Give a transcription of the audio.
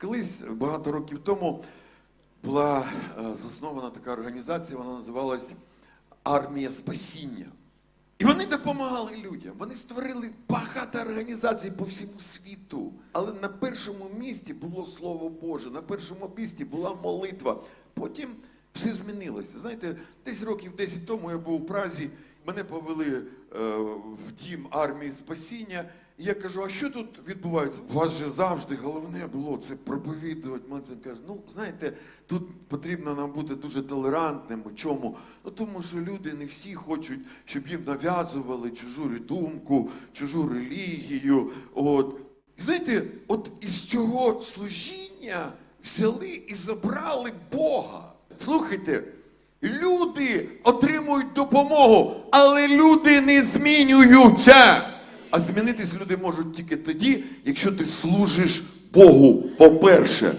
Колись багато років тому була е, заснована така організація, вона називалась Армія Спасіння. І вони допомагали людям. Вони створили багато організацій по всьому світу. Але на першому місці було Слово Боже, на першому місці була молитва. Потім все змінилося. Знаєте, десь років 10 тому я був у Празі, мене повели е, в дім армії спасіння. І я кажу, а що тут відбувається? У вас же завжди головне було це проповідувати. Мацин каже, ну знаєте, тут потрібно нам бути дуже толерантним. Чому? Ну тому що люди не всі хочуть, щоб їм нав'язували чужу думку, чужу релігію. От. І знаєте, от із цього служіння взяли і забрали Бога. Слухайте, люди отримують допомогу, але люди не змінюються. А змінитись люди можуть тільки тоді, якщо ти служиш Богу, по-перше.